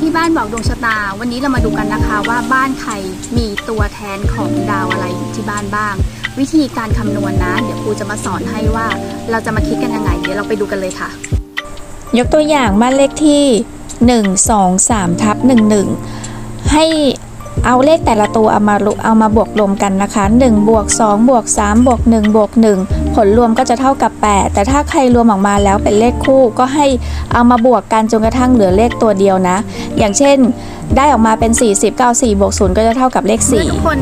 ที่บ้านบอกดวงชะตา วันนี้เรามาดูกันนะคะว่าบ้านใครมีตัวแทนของดาวอะไรที่บ้านบ้าง วิธีการคำนวณนะ เดี๋ยวครูจะมาสอนให้ว่าเราจะมาคิดกันยังไง เดี๋ยวเราไปดูกันเลยค่ะ ยกตัวอย่างบ้านเลขที่ 1 2 3ทับ11 ให้ เอาเลขแต่ละตัวเอามาเอามาบวกรวมกันนะคะ1บวก2บวก3บวก1บวก1ผลรวมก็จะเท่ากับ 8 แต่ถ้าใครรวมออกมาแล้วเป็นเลขคู่ก็ให้เอามาบวกกันจนกระทั่งเหลือเลขตัวเดียวนะ อย่างเช่น ได้ออกมาเป็น 40 94บวก0ก็จะเท่ากับเลขเมื่อทุกคน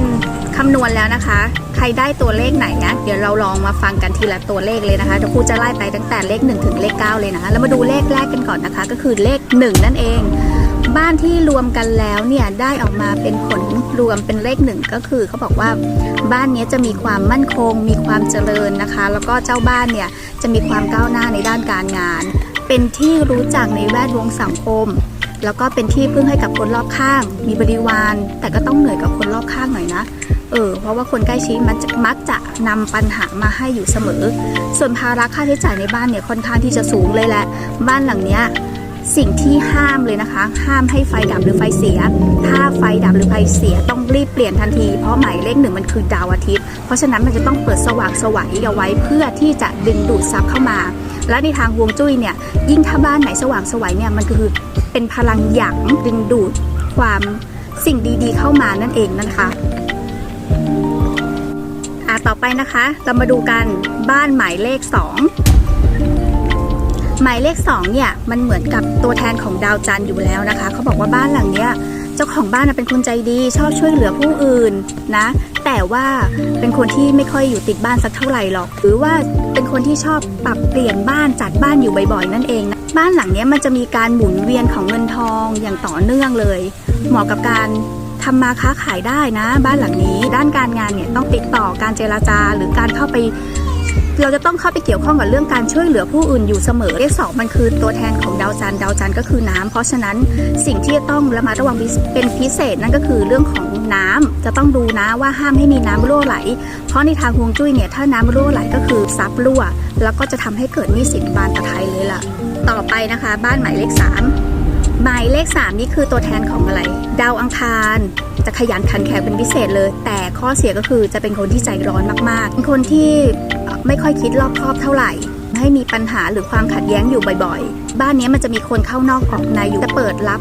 คำนวณแล้วนะคะ ใครได้ตัวเลขไหนนะ เดี๋ยวเราลองมาฟังกันทีละตัวเลขเลยนะคะเดี๋ยวครูจะไล่ไปตั้งแต่เลข 1 ถึงเลข 9 เลยนะคะแล้วมาดูเลขแรกกันก่อนนะคะ ก็คือเลข 1 นั่นเอง บ้านที่รวมกันแล้วเนี่ยได้ออกมาเป็นผลรวมเป็นเลขหนึ่งก็คือเขาบอกว่าบ้านนี้จะมีความมั่นคง มีความเจริญนะคะ แล้วก็เจ้าบ้านเนี่ยจะมีความก้าวหน้าในด้านการงาน เป็นที่รู้จักในแวดวงสังคม แล้วก็เป็นที่พึ่งให้กับคนรอบข้าง มีบริวาร แต่ก็ต้องเหนื่อยกับคนรอบข้างหน่อยนะเออเพราะว่าคนใกล้ชิดมันมักจะนำปัญหามาให้อยู่เสมอ ส่วนภาระค่าใช้จ่ายในบ้านเนี่ยค่อนข้างที่จะสูงเลยแหละบ้านหลังเนี้ย สิ่งที่ห้ามเลยนะคะ ห้ามให้ไฟดับหรือไฟเสีย ถ้าไฟดับหรือไฟเสียต้องรีบเปลี่ยนทันที เพราะหมายเลขหนึ่งมันคือดาวอาทิตย์ เพราะฉะนั้นมันจะต้องเปิดสว่างสวัยเอาไว้เพื่อที่จะดึงดูดซับเข้ามา และในทางฮวงจุ้ยเนี่ย ยิ่งถ้าบ้านไหนสว่างสวัยเนี่ยมันคือเป็นพลังหยั่งดึงดูดความสิ่งดีๆ เข้ามานั่นเองนะคะอะต่อไปนะคะ เรามาดูกันบ้านหมายเลข 2 หมายเลข2เนี่ยมันเหมือนกับตัวแทนของดาวจันทร์อยู่แล้วนะคะ เขาบอกว่าบ้านหลังเนี้ยเจ้าของบ้านเป็นคนใจดี ชอบช่วยเหลือผู้อื่นนะ แต่ว่าเป็นคนที่ไม่ค่อยอยู่ติดบ้านสักเท่าไหร่หรอก หรือว่าเป็นคนที่ชอบปรับเปลี่ยนบ้านจัดบ้านอยู่บ่อยๆ นั่นเองนะบ้านหลังเนี้ยมันจะมีการหมุนเวียนของเงินทองอย่างต่อเนื่องเลย เหมาะกับการทำมาค้าขายได้นะ บ้านหลังนี้ ด้านการงานเนี่ยต้องติดต่อการเจราจาหรือการเข้าไป เราจะต้องเข้าไปเกี่ยวข้องกับเรื่องการช่วยเหลือผู้อื่นอยู่เสมอเลขสองมันคือตัวแทนของดาวจันทร์ดาวจันทร์ก็คือน้ำเพราะฉะนั้นสิ่งที่จะต้องระมัดระวังเป็นพิเศษนั่นก็คือเรื่องของน้ำจะต้องดูนะว่าห้ามให้มีน้ำรั่วไหล เพราะในทางฮวงจุ้ยเนี่ยถ้าน้ำรั่วไหลก็คือซับรั่ว แล้วก็จะทำให้เกิดนี้สินบานตะไทยเลยล่ะ ต่อไปนะคะ บ้านหมายเลขสามหมายเลขสามนี่คือตัวแทนของอะไร ดาวอังคาร จะขยันขันแข็งเป็นพิเศษเลย แต่ข้อเสียก็คือจะเป็นคนที่ใจร้อนมากๆเป็นคนที่ ไม่ค่อยคิดรอบคอบเท่าไหร่ ให้มีปัญหาหรือความขัดแย้งอยู่บ่อยๆ บ้านนี้มันจะมีคนเข้านอกออกในอยู่จะเปิดรับ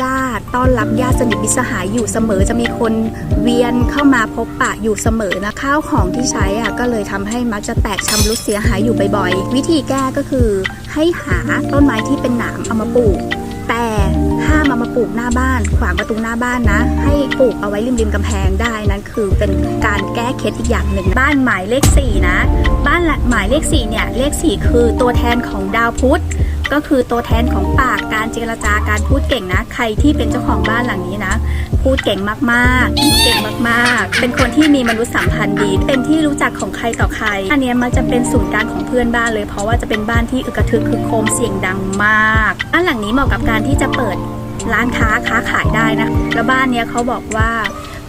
ญาติต้อนรับญาติสนิทมิสหายอยู่เสมอจะมีคนเวียนเข้ามาพบปะอยู่เสมอนะข้าวของที่ใช้อะก็เลยทำให้มักจะแตกชำรุดเสียหายอยู่บ่อยๆ วิธีแก้ก็คือให้หาต้นไม้ที่เป็นหนามเอามาปลูก แต่ามเอามาปลูกหน้าบ้าน ขวางประตูหน้าบ้านนะ ให้ปลูกเอาไว้ริมริมกำแพงได้นั่นคือเป็นการแก้เคล็ดอีกอย่างหนึ่งบ้านหมายเลข4นะ บ้านหมายเลข4เนี่ยเลข 4 คือตัวแทนของดาวพุธก็คือตัวแทนของปากการเจรจาการพูดเก่งนะ ใครที่เป็นเจ้าของบ้านหลังนี้นะ พูดเก่งมากๆ เก่งมากๆ เป็นคนที่มีมนุษยสัมพันธ์ดี เป็นที่รู้จักของใครต่อใคร อันเนี้ยมันจะเป็นศูนย์กลางของเพื่อนบ้านเลย เพราะว่าจะเป็นบ้านที่อึกกระทึกคือโคมเสียงดังมากบ้านหลังนี้เหมาะกับการที่จะเปิด ร้านค้าค้าขายได้นะ แล้วบ้านเนี้ยเขาบอกว่า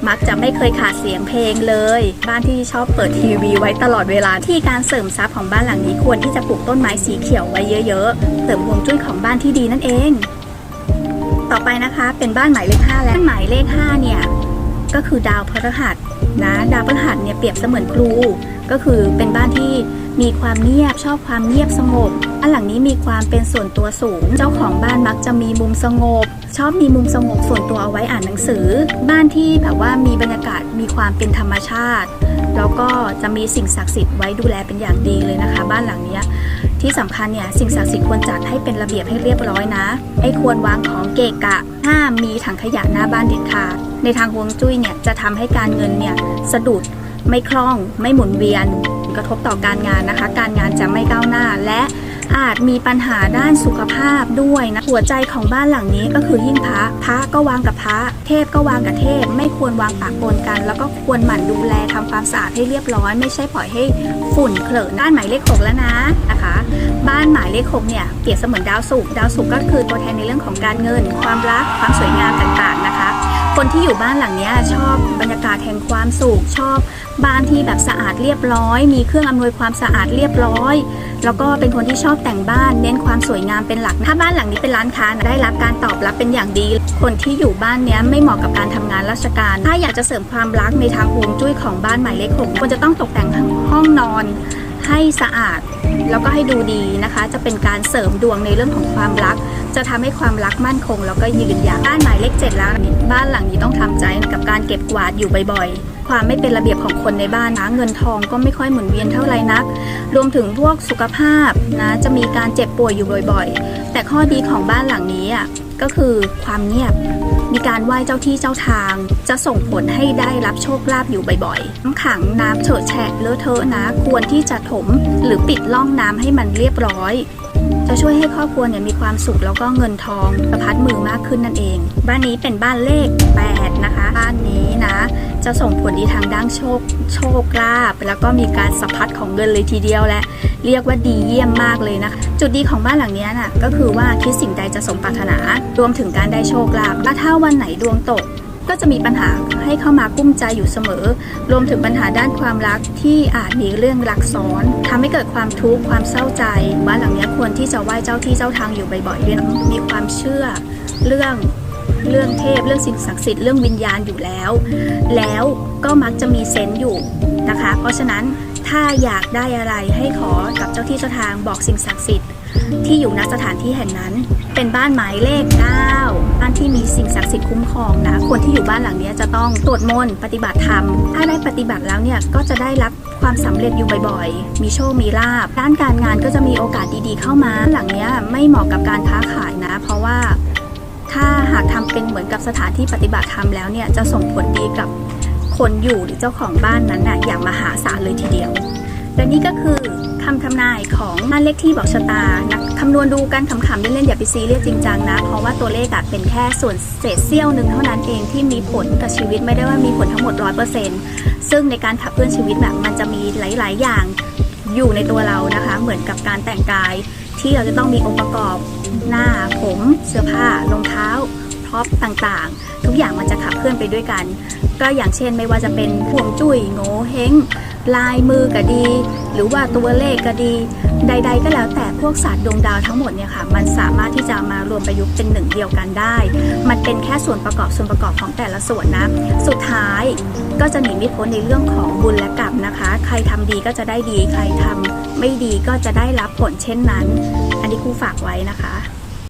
มักจะไม่เคยขาดเสียงเพลงเลย บ้านที่ชอบเปิดทีวีไว้ตลอดเวลาที่การเสริมทรัพย์ของบ้านหลังนี้ควรที่จะปลูกต้นไม้สีเขียวไว้เยอะๆ เสริมฮวงจุ้ยของบ้านที่ดีนั่นเอง ต่อไปนะคะเป็นบ้านหมายเลข5และหมายเลข5เนี่ยก็คือดาวพฤหัสนะดาวพฤหัสเนี่ยเปรียบเสมือนครู ก็คือเป็นบ้านที่มีความเงียบชอบความเงียบสงบอันหลังนี้มีความเป็นส่วนตัวสูง เจ้าของบ้านมักจะมีมุมสงบ ชอบมีมุมสงบส่วนตัวเอาไว้อ่านหนังสือ บ้านที่แบบว่ามีบรรยากาศมีความเป็นธรรมชาติ แล้วก็จะมีสิ่งศักดิ์สิทธิ์ไว้ดูแลเป็นอย่างดีเลยนะคะ บ้านหลังเนี้ยที่สำคัญเนี่ยสิ่งศักดิ์สิทธิ์ควรจัดให้เป็นระเบียบให้เรียบร้อยนะไอ้ควรวางของเกะกะห้ามมีถังขยะหน้าบ้านเด็ดขาดในทางฮวงจุ้ยเนี่ยจะทำให้การเงินเนี่ยสะดุดไม่คล่อง ไม่หมุนเวียน กระทบต่อการงานนะคะ การงานจะไม่ก้าวหน้าและ อาจมีปัญหาด้านสุขภาพด้วยนะหัวใจของบ้านหลังนี้ก็คือหิ้งพระพระก็วางกับพระ เทพก็วางกับเทพ ไม่ควรวางปะปนกัน แล้วก็ควรหมั่นดูแลทำความสะอาดให้เรียบร้อย ไม่ใช่ปล่อยให้ฝุ่นเคลอะด้านหมายเลขหกแล้วนะนะคะ บ้านหมายเลขหกเนี่ยเปรียบเสมือนดาวศุกร์ดาวศุกร์ก็คือตัวแทนในเรื่องของการเงิน ความรักความสวยงามต่างๆนะคะ คนที่อยู่บ้านหลังนี้ชอบบรรยากาศแห่งความสุขชอบบ้านที่แบบสะอาดเรียบร้อย มีเครื่องอำนวยความสะอาดเรียบร้อย แล้วก็เป็นคนที่ชอบแต่งบ้านเน้นความสวยงามเป็นหลัก ถ้าบ้านหลังนี้เป็นร้านค้านะได้รับการตอบรับเป็นอย่างดี คนที่อยู่บ้านนี้ไม่เหมาะกับการทำงานราชการ ถ้าอยากจะเสริมความรักในทางฮวงจุ้ยของบ้านหมายเลขหกควรจะต้องตกแต่งห้องนอนให้สะอาด แล้วก็ให้ดูดีนะคะ จะเป็นการเสริมดวงในเรื่องของความรัก จะทำให้ความรักมั่นคง แล้วก็ยืนยาวบ้านหมายเลขเจ็ดแล้วบ้านหลังนี้ต้องทำใจกับการเก็บกวาดอยู่บ่อยๆ ความไม่เป็นระเบียบของคนในบ้านนะเงินทองก็ไม่ค่อยหมุนเวียนเท่าไหร่นัก รวมถึงพวกสุขภาพนะจะมีการเจ็บป่วยอยู่บ่อยๆ แต่ข้อดีของบ้านหลังนี้อะก็คือความเงียบ มีการไหว้เจ้าที่เจ้าทาง จะส่งผลให้ได้รับโชคลาภอยู่บ่อยๆน้ำขังน้ำเฉอะแฉะเลอะเทอะนะ ควรที่จะถมหรือปิดล่องน้ำให้มันเรียบร้อย จะช่วยให้ครอบครัวเนี่ยมีความสุขแล้วก็เงินทองประพัดมือมากขึ้นนั่นเอง บ้านนี้เป็นบ้านเลข 8 นะคะ บ้านนี้นะ จะส่งผลดีทางด้านโชคโชคลาภแล้วก็มีการสะพัดของเงินเลยทีเดียวและ เรียกว่าดีเยี่ยมมากเลยนะคะจุดดีของบ้านหลังนี้น่ะก็คือว่าคิดสิ่งใดจะสมปรารถนารวมถึงการได้โชคลาภและถ้าวันไหนดวงตกก็จะมีปัญหาให้เข้ามากุ้มใจอยู่เสมอ รวมถึงปัญหาด้านความรักที่อาจมีเรื่องรักซ้อนทำให้เกิดความทุกข์ความเศร้าใจบ้านหลังนี้ควรที่จะไหว้เจ้าที่เจ้าทางอยู่บ่อยๆด้วยมีความเชื่อเรื่อง เรื่องเทพ เรื่องสิ่งศักดิ์สิทธิ์เรื่องวิญญาณอยู่แล้ว แล้วก็มักจะมีเซนต์อยู่นะคะ เพราะฉะนั้นถ้าอยากได้อะไรให้ขอกับเจ้าที่เจ้าทางบอกสิ่งศักดิ์สิทธิ์ที่อยู่ณสถานที่แห่งนั้น เป็นบ้านหมายเลข 9 บ้านที่มีสิ่งศักดิ์สิทธิ์คุ้มครองนะ คนที่อยู่บ้านหลังนี้จะต้องสวดมนต์ปฏิบัติธรรม ถ้าได้ปฏิบัติแล้วเนี่ยก็จะได้รับความสำเร็จอยู่บ่อยๆ มีโชค มีลาบ ด้านการงานก็จะมีโอกาสดีๆเข้ามา หลังเนี้ยไม่เหมาะกับการค้าขายนะ เพราะว่าถ้าากทำเป็นเหมือนกับสถานที่ปฏิบัติธรรมแล้วเนี่ยจะส่งผลดีกับคนอยู่หรือเจ้าของบ้านนั้นน่ะอย่างมหาศาลเลยทีเดียว และนี่ก็คือคำทำนายของบ้านเลขที่บอกชะตานะคำนวณดูกันขำๆเล่นๆอย่าไปซีเรียสจริงจังนะ เพราะว่าตัวเลขอะเป็นแค่ส่วนเศษเสี้ยวหนึ่งเท่านั้นเองที่มีผลกับชีวิตไม่ได้ว่ามีผลทั้งหมด100%ซึ่งในการขับเคลื่อนชีวิตแบบมันจะมีหลาย ๆ อย่างอยู่ในตัวเรานะคะ เหมือนกับการแต่งกาย ที่เราจะต้องมีองค์ประกอบหน้าผม เสื้อผ้ารองเท้า็อพต่างๆ ทุกอย่างมันจะขับเคลื่อนไปด้วยกัน ก็อย่างเช่นไม่ว่าจะเป็นพวงจุ้ยโง่เฮงลายมือก็ดี หรือว่าตัวเลขก็ดี ใด ๆ ก็แล้วแต่พวกศาสตร์ดวงดาวทั้งหมดเนี่ยค่ะ มันสามารถที่จะมารวมประยุกต์เป็นหนึ่งเดียวกันได้ มันเป็นแค่ส่วนประกอบส่วนประกอบของแต่ละส่วนนะ สุดท้ายก็จะหนีไม่พ้นในเรื่องของบุญและกรรมนะคะ ใครทำดีก็จะได้ดี ใครทำไม่ดีก็จะได้รับผลเช่นนั้น อันนี้ครูฝากไว้นะคะ